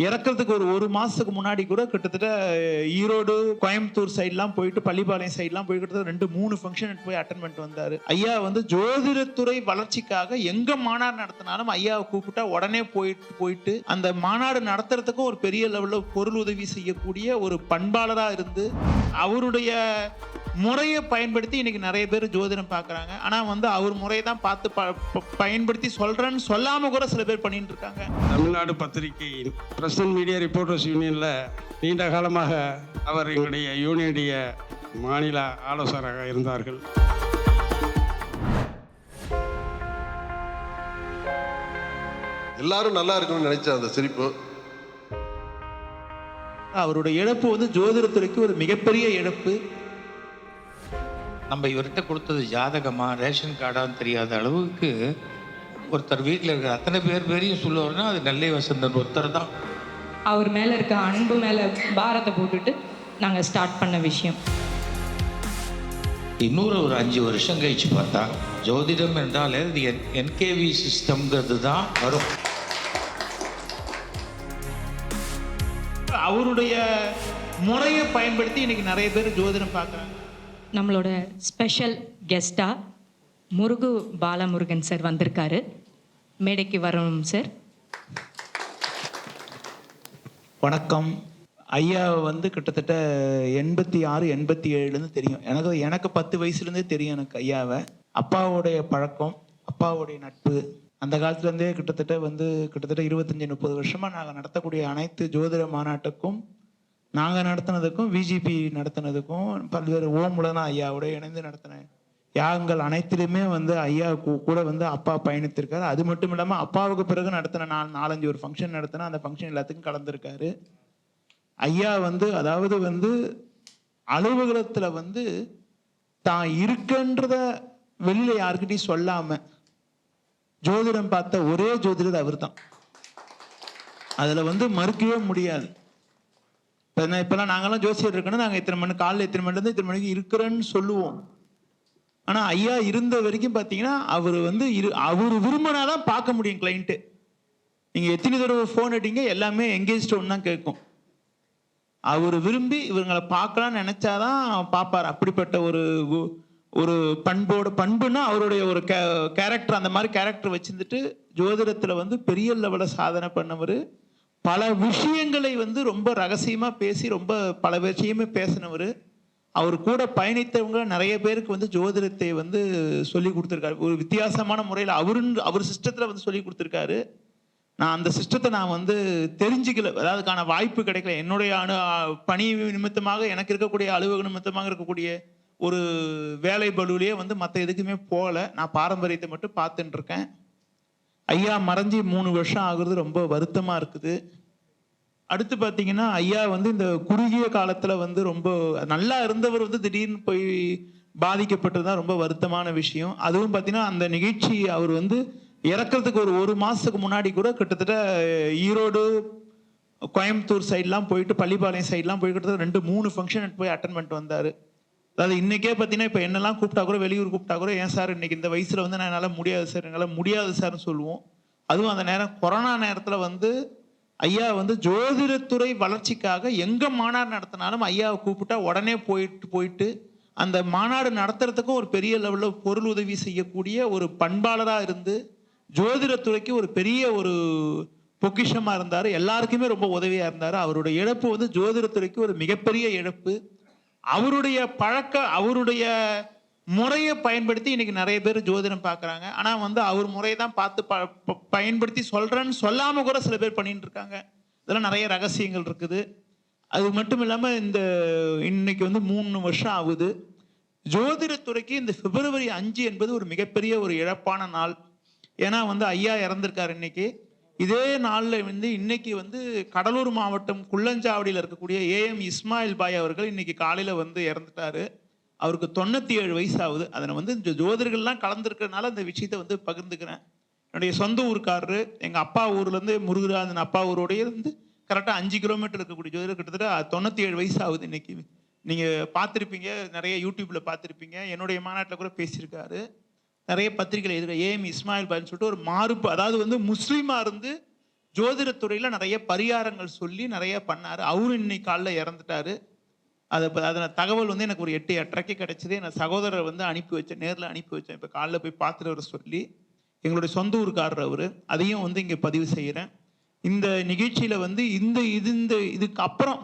இறக்கிறதுக்கு ஒரு ஒரு மாசத்துக்கு முன்னாடி கூட கிட்டத்தட்ட ஈரோடு கோயம்புத்தூர் சைட்லாம் போயிட்டு பள்ளிப்பாளையம் சைட்லாம் போய் கிட்டத்தட்ட ரெண்டு மூணு ஃபங்க்ஷன் போய் அட்டன் பண்ணிட்டு வந்தார். ஐயா வந்து ஜோதிடத்துறை வளர்ச்சிக்காக எங்க மாநாடு நடத்தினாலும் ஐயாவை கூப்பிட்டா உடனே போயிட்டு போயிட்டு அந்த மாநாடு நடத்துறதுக்கும் ஒரு பெரிய லெவலில் பொருள் உதவி செய்யக்கூடிய ஒரு பண்பாளராக இருந்து அவருடைய முறையை பயன்படுத்தி இன்னைக்கு நிறைய பேர் ஜோதிடம் பார்க்குறாங்க. ஆனால் வந்து அவர் முறையை தான் பார்த்து ப ப- பயன்படுத்தி சொல்கிறேன்னு சொல்லாமல் கூட சில பேர் பண்ணிட்டு இருக்காங்க. தமிழ்நாடு பத்திரிகையின் பிரசன்ட் மீடியா ரிப்போர்ட்டர்ஸ் யூனியனில் நீண்ட காலமாக அவர் எங்களுடைய யூனியனுடைய மாநில ஆலோசகராக இருந்தார்கள். எல்லாரும் நல்லா இருக்கணும்னு நினைச்ச அந்த சிரிப்பு. அவருடைய இழப்பு வந்து ஜோதிடத்துறைக்கு ஒரு மிகப்பெரிய இழப்பு. நம்ம இவர்கிட்ட கொடுத்தது ஜாதகமா ரேஷன் கார்டான்னு தெரியாத அளவுக்கு ஒருத்தர் வீட்டில் இருக்கிற அத்தனை பேர் பேரையும் சொல்லுவார்னா அது நெல்லை வசந்தன் ஒருத்தர் தான். அவர் மேலே இருக்க அன்பு மேலே பாரத்தை போட்டுட்டு நாங்கள் ஸ்டார்ட் பண்ண விஷயம். இன்னொரு ஒரு அஞ்சு வருஷம் கழிச்சு பார்த்தா ஜோதிடம் என்றாலே இது என் என்கேவி சிஸ்டம்ங்கிறது தான் வரும். அவருடைய முறையை பயன்படுத்தி இன்னைக்கு நிறைய பேர் ஜோதிடம் பார்க்குறாங்க. நம்மளோட ஸ்பெஷல் கெஸ்ட்டாக முருகு பாலமுருகன் சார் வந்திருக்காரு. மேடைக்கு வரணும் சார் வணக்கம். ஐயா வந்து கிட்டத்தட்ட எண்பத்தி ஆறு எண்பத்தி ஏழுலேருந்து தெரியும். எனக்கு எனக்கு பத்து வயசுலேருந்தே தெரியும் எனக்கு ஐயாவை. அப்பாவுடைய பழக்கம் அப்பாவுடைய நட்பு. அந்த காலத்துலேருந்தே கிட்டத்தட்ட வந்து கிட்டத்தட்ட இருபத்தஞ்சி முப்பது வருஷமாக நாங்கள் நடத்தக்கூடிய அனைத்து ஜோதிட மாநாட்டுக்கும் நாங்கள் நடத்தினதுக்கும் விஜிபி நடத்தினதுக்கும் பல்வேறு ஓமுலனா ஐயாவோட இணைந்து நடத்தின யாகங்கள் அனைத்திலுமே வந்து ஐயா கூட வந்து அப்பா பயணித்திருக்காரு. அது மட்டும் இல்லாமல் அப்பாவுக்கு பிறகு நடத்தின நாலு நாலஞ்சு ஒரு ஃபங்க்ஷன் நடத்தினா அந்த ஃபங்க்ஷன் எல்லாத்துக்கும் கலந்துருக்காரு. ஐயா வந்து அதாவது வந்து அலுவலகத்தில் வந்து தான் இருக்குன்றத வெளியில் யாருக்கிட்டையும் சொல்லாமல் ஜோதிடம் பார்த்த ஒரே ஜோதிடர் அவர்தான். அதில் வந்து மறுக்கவே முடியாது. இப்பெல்லாம் நாங்கெல்லாம் ஜோசியர் இருக்கணும் நாங்கள் இத்தனை மணி காலையில் இத்தனை மணிலேருந்து இத்தனை மணிக்கு இருக்கிறேன்னு சொல்லுவோம். ஆனால் ஐயா இருந்த வரைக்கும் பார்த்தீங்கன்னா அவர் வந்து இரு அவர் விரும்பினாதான் பார்க்க முடியும் கிளைண்ட்டு நீங்கள் எத்தனை தடவை ஃபோன் அடிங்க எல்லாமே எங்கேஜ் ஒன்று தான் கேட்கும். அவர் விரும்பி இவங்களை பார்க்கலாம்னு நினச்சாதான் பார்ப்பார். அப்படிப்பட்ட ஒரு கு- ஒரு பண்போட பண்புன்னா அவருடைய ஒரு கேரக்டர் அந்த மாதிரி கேரக்டர் வச்சுருந்துட்டு ஜோதிடத்தில் வந்து பெரிய லெவலில் சாதனை பண்ணவர் பல விஷயங்களை வந்து ரொம்ப ரகசியமாக பேசி ரொம்ப பல விஷயமே பேசினவர். அவர் கூட பயணித்தவங்க நிறைய பேருக்கு வந்து ஜோதிடத்தை வந்து சொல்லி கொடுத்துருக்காரு. ஒரு வித்தியாசமான முறையில் அவருன்னு அவர் சிஸ்டத்தில் வந்து சொல்லி கொடுத்துருக்காரு. நான் அந்த சிஸ்டத்தை நான் வந்து தெரிஞ்சுக்கல. அதாவதுக்கான வாய்ப்பு கிடைக்கல. என்னுடைய அணு பணி நிமித்தமாக எனக்கு இருக்கக்கூடிய அலுவலக நிமித்தமாக இருக்கக்கூடிய ஒரு வேலை பலுவிலேயே வந்து மற்ற எதுக்குமே போகல. நான் பாரம்பரியத்தை மட்டும் பார்த்துட்டுருக்கேன் ஐயா மறைஞ்சி மூணு வருஷம் ஆகுறது ரொம்ப வருத்தமா இருக்குது. அடுத்து பார்த்தீங்கன்னா ஐயா வந்து இந்த குறுகிய காலத்துல வந்து ரொம்ப நல்லா இருந்தவர் வந்து திடீர்னு போய் பாதிக்கப்பட்டது தான் ரொம்ப வருத்தமான விஷயம். அதுவும் பார்த்தீங்கன்னா அந்த நிகழ்ச்சி அவர் வந்து இறக்கிறதுக்கு ஒரு ஒரு மாசத்துக்கு முன்னாடி கூட கிட்டத்தட்ட ஈரோடு கோயம்புத்தூர் சைட்லாம் போயிட்டு பள்ளிப்பாளையம் சைட்லாம் போய் கிட்டத்தட்ட ரெண்டு மூணு ஃபங்க்ஷன் போய் அட்டன் பண்ணிட்டு வந்தாரு. அதாவது இன்றைக்கே பார்த்தீங்கன்னா இப்போ என்னெல்லாம் கூப்பிட்டா கூட வெளியூர் கூப்பிட்டா கூட ஏன் சார் இன்னைக்கு இந்த வயசில் வந்து நான் என்னால் முடியாது சார் என்னால் முடியாது சார்னு சொல்லுவோம். அதுவும் அந்த நேரம் கொரோனா நேரத்தில் வந்து ஐயா வந்து ஜோதிடத்துறை வளர்ச்சிக்காக எங்கே மாநாடு நடத்தினாலும் ஐயாவை கூப்பிட்டா உடனே போயிட்டு போயிட்டு அந்த மாநாடு நடத்துறதுக்கும் ஒரு பெரிய லெவலில் பொருள் உதவி செய்யக்கூடிய ஒரு பண்பாளராக இருந்து ஜோதிடத்துறைக்கு ஒரு பெரிய ஒரு பொக்கிஷமாக இருந்தார். எல்லாருக்குமே ரொம்ப உதவியாக இருந்தார். அவருடைய இழப்பு வந்து ஜோதிடத்துறைக்கு ஒரு மிகப்பெரிய இழப்பு. அவருடைய பழக்க அவருடைய முறையை பயன்படுத்தி இன்னைக்கு நிறைய பேர் ஜோதிடம் பார்க்குறாங்க. ஆனால் வந்து அவர் முறையை தான் பார்த்து ப ப- பயன்படுத்தி சொல்கிறேன்னு சொல்லாமல் கூட சில பேர் பண்ணிட்டு இருக்காங்க. இதெல்லாம் நிறைய ரகசியங்கள் இருக்குது. அது மட்டும் இல்லாமல் இந்த இன்னைக்கு வந்து மூணு வருஷம் ஆகுது. ஜோதிடத்துறைக்கு இந்த பிப்ரவரி அஞ்சு என்பது ஒரு மிகப்பெரிய ஒரு இழப்பான நாள். ஏன்னா வந்து ஐயா இறந்திருக்கார் இன்னைக்கு. இதே நாளில் வந்து இன்னைக்கு வந்து கடலூர் மாவட்டம் குள்ளஞ்சாவடியில் இருக்கக்கூடிய ஏஎம் இஸ்மாயில் பாய் அவர்கள் இன்னைக்கு காலையில் வந்து இறந்துட்டாரு. அவருக்கு தொண்ணூற்றி ஏழு வயசு ஆகுது அதில் வந்து இந்த ஜோதிடர்கள்லாம் கலந்துருக்கிறதுனால அந்த விஷயத்தை வந்து பகிர்ந்துக்கிறேன். என்னுடைய சொந்த ஊருக்காரரு எங்கள் அப்பா ஊர்லேருந்து முருகராஜன் அப்பா ஊரோடய இருந்து கரெக்டாக அஞ்சு கிலோமீட்டர் இருக்கக்கூடிய ஜோதிடர் கிட்டத்தட்ட தொண்ணூற்றி ஏழு வயசு ஆகுது இன்னைக்கு. நீங்கள் பார்த்துருப்பீங்க நிறைய யூடியூப்பில் பார்த்துருப்பீங்க. என்னுடைய மாநாட்டில் கூட பேசியிருக்காரு. நிறைய பத்திரிகைகள் எழுதுகிற ஏஎம் இஸ்மாயில் பாய்னு சொல்லிட்டு ஒரு மாறுப்பு அதாவது வந்து முஸ்லீமாக இருந்து ஜோதிடத்துறையில் நிறைய பரிகாரங்கள் சொல்லி நிறைய பண்ணார். அவரும் இன்னைக்கு காலைல இறந்துட்டாரு. அதை இப்போ அதில் தகவல் வந்து எனக்கு ஒரு எட்டு எட்டரைக்கு கிடைச்சது. என் சகோதரர் வந்து அனுப்பி வச்சேன் நேரில் அனுப்பி வச்சேன் இப்போ காலைல போய் பார்த்துட்டு வர சொல்லி எங்களுடைய சொந்த ஊருக்காரர் அவர். அதையும் வந்து இங்கே பதிவு செய்கிறேன் இந்த நிகழ்ச்சியில் வந்து இந்த இது இந்த இதுக்கு அப்புறம்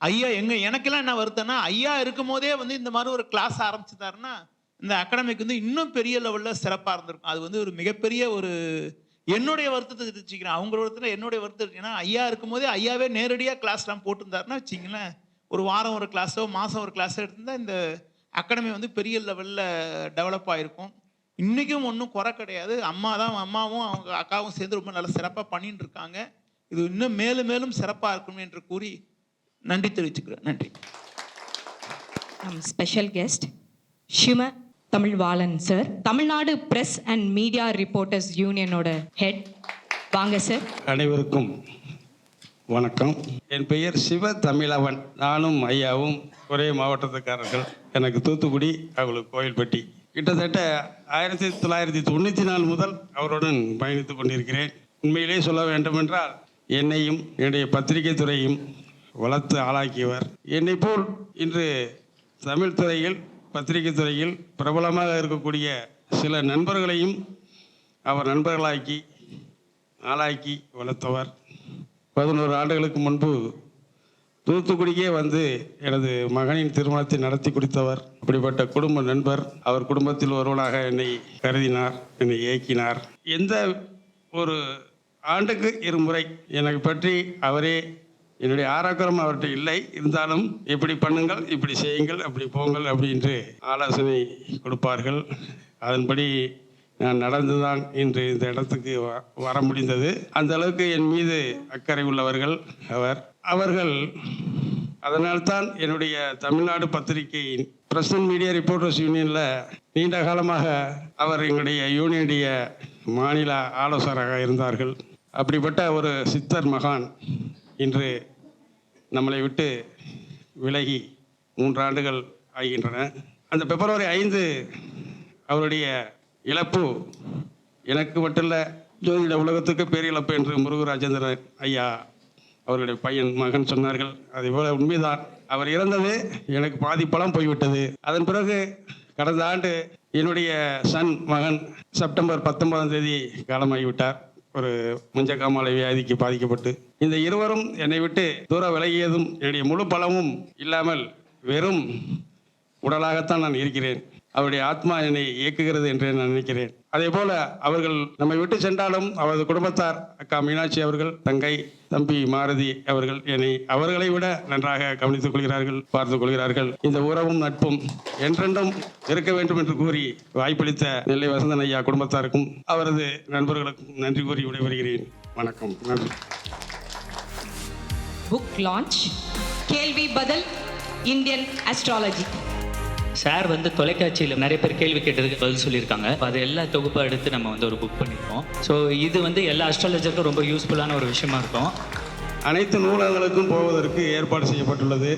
ஐயா எங்கே எனக்கெல்லாம் என்ன வருத்தம்னா ஐயா இருக்கும் போதே வந்து இந்த மாதிரி ஒரு கிளாஸ் ஆரம்பிச்சுட்டாருன்னா இந்த அகாடமிக் வந்து இன்னும் பெரிய லெவலில் சிறப்பாக இருந்திருக்கும். அது வந்து ஒரு மிகப்பெரிய ஒரு என்னுடைய வருத்தத்தை தெரிவிச்சுக்கிறேன். அவங்களோட வருத்தத்தில் என்னுடைய வருத்தம் ஏன்னா ஐயா இருக்கும் போதே ஐயாவே நேரடியாக கிளாஸ்லாம் போட்டிருந்தாருன்னா வச்சிங்களேன் ஒரு வாரம் ஒரு கிளாஸோ மாதம் ஒரு கிளாஸோ எடுத்திருந்தா இந்த அகாடமி வந்து பெரிய லெவலில் டெவலப் ஆகிருக்கும் இன்றைக்கும் ஒன்றும் குறை கிடையாது. அம்மா தான் அம்மாவும் அவங்க அக்காவும் சேர்ந்து ரொம்ப நல்லா சிறப்பாக பண்ணிட்டு இருக்காங்க. இது இன்னும் மேலும் மேலும் சிறப்பாக இருக்கணும் என்று கூறி நன்றி தெரிவிச்சுக்கிறேன். நன்றி. Special guest ஷிம Tamizhvalan sir Tamil Nadu press and media reporters யூனியனோட head வாங்க சார் அனைவருக்கும் வணக்கம். என் பெயர் சிவ தமிழவன். நானும் ஐயாவும் ஒரே மாவட்டத்துக்காரர்கள். எனக்கு தூத்துக்குடி அவங்களுக்கு கோயில்பட்டி. கிட்டத்தட்ட ஆயிரத்தி தொள்ளாயிரத்தி தொண்ணூற்றி நாலு முதல் அவருடன் பயணித்து கொண்டிருக்கிறேன். உண்மையிலே சொல்ல வேண்டுமென்றால் என்னையும் என்னுடைய பத்திரிகை துறையும் வளர்த்து ஆளாக்கியவர். என்னை போல் இன்று தமிழ் துறையில் பத்திரிகை துறையில் பிரபலமாக இருக்கக்கூடிய சில நண்பர்களையும் அவர் நண்பர்களாக்கி ஆளாக்கி வளர்த்தவர். பதினோரு ஆண்டுகளுக்கு முன்பு தூத்துக்குடிக்கே வந்து எனது மகனின் திருமணத்தை நடத்தி கொடுத்தவர். அப்படிப்பட்ட குடும்ப நண்பர் அவர் குடும்பத்தில் ஒருவனாக என்னை கருதினார் என்னை இயக்கினார். எந்த ஒரு ஆண்டுக்கு இருமுறை எனக்கு பற்றி அவரே என்னுடைய ஆரோக்கியம் அவர்கிட்ட இல்லை. இருந்தாலும் இப்படி பண்ணுங்கள் இப்படி செய்யுங்கள் அப்படி போங்கள் அப்படின்று ஆலோசனை கொடுப்பார்கள். அதன்படி நான் நடந்துதான் இன்று இந்த இடத்துக்கு வ- வர முடிந்தது. அந்த அளவுக்கு என் மீது அக்கறை உள்ளவர்கள் அவர். அவர்கள் அதனால்தான் என்னுடைய தமிழ்நாடு பத்திரிகையின் பிரஸ் மீடியா ரிப்போர்ட்டர்ஸ் யூனியனில் நீண்ட காலமாக அவர் எங்களுடைய யூனியனுடைய மாநில ஆலோசகராக இருந்தார்கள். அப்படிப்பட்ட ஒரு சித்தர் மகான் இன்று நம்மளை விட்டு விலகி மூன்று ஆண்டுகள் ஆகின்றன. அந்த பிப்ரவரி ஐந்து அவருடைய இழப்பு எனக்கு மட்டுமல்ல ஜோதிட உலகத்துக்கு பேரிழப்பு என்று முருகராஜேந்திரன் ஐயா அவருடைய பையன் மகன் சொன்னார்கள். அதே போல உண்மைதான். அவர் இறந்தது எனக்கு பாதிப்பெல்லாம் போய்விட்டது. அதன் பிறகு கடந்த ஆண்டு என்னுடைய சன் மகன் செப்டம்பர் பத்தொன்பதாம் தேதி காலமாகிவிட்டார். ஒரு மஞ்சக்காமாலை வியாதிக்கு பாதிக்கப்பட்டு இந்த இருவரும் என்னை விட்டு தூர விலகியதும் என்னுடைய முழு பலமும் இல்லாமல் வெறும் உடலாகத்தான் நான் இருக்கிறேன். அவருடைய ஆத்மா என்னை இயக்குகிறது என்று நான் நினைக்கிறேன். அதே போல அவர்கள் நம்மை விட்டு சென்றாலும் அவரது குடும்பத்தார் அக்கா மீனாட்சி அவர்கள் தங்கை தம்பி மாருதி அவர்கள் என்னை அவர்களை விட நன்றாக கவனித்துக் கொள்கிறார்கள் பார்த்துக் கொள்கிறார்கள். இந்த உறவும் நட்பும் என்றென்றும் இருக்க வேண்டும் என்று கூறி வாய்ப்பளித்த நெல்லை வசந்தன் ஐயா குடும்பத்தாருக்கும் அவரது நண்பர்களுக்கும் நன்றி கூறி விடைபெறுகிறேன். வணக்கம். நன்றி. புக் லான்ச் கேள்வி பதில் இந்தியன் அஸ்ட்ராலஜி சார் வந்து தொலைக்காட்சியில் நிறைய பேர் கேள்வி கேட்டதுக்கு பதில் சொல்லியிருக்காங்க. அது எல்லா தொகுப்பாக எடுத்து நம்ம வந்து ஒரு புக் பண்ணியிருக்கோம் ஸோ இது வந்து எல்லா அஸ்ட்ராலஜருக்கும் ரொம்ப யூஸ்ஃபுல்லான ஒரு விஷயமா இருக்கும். அனைத்து நூலகங்களுக்கும் போவதற்கு ஏற்பாடு செய்யப்பட்டுள்ளது.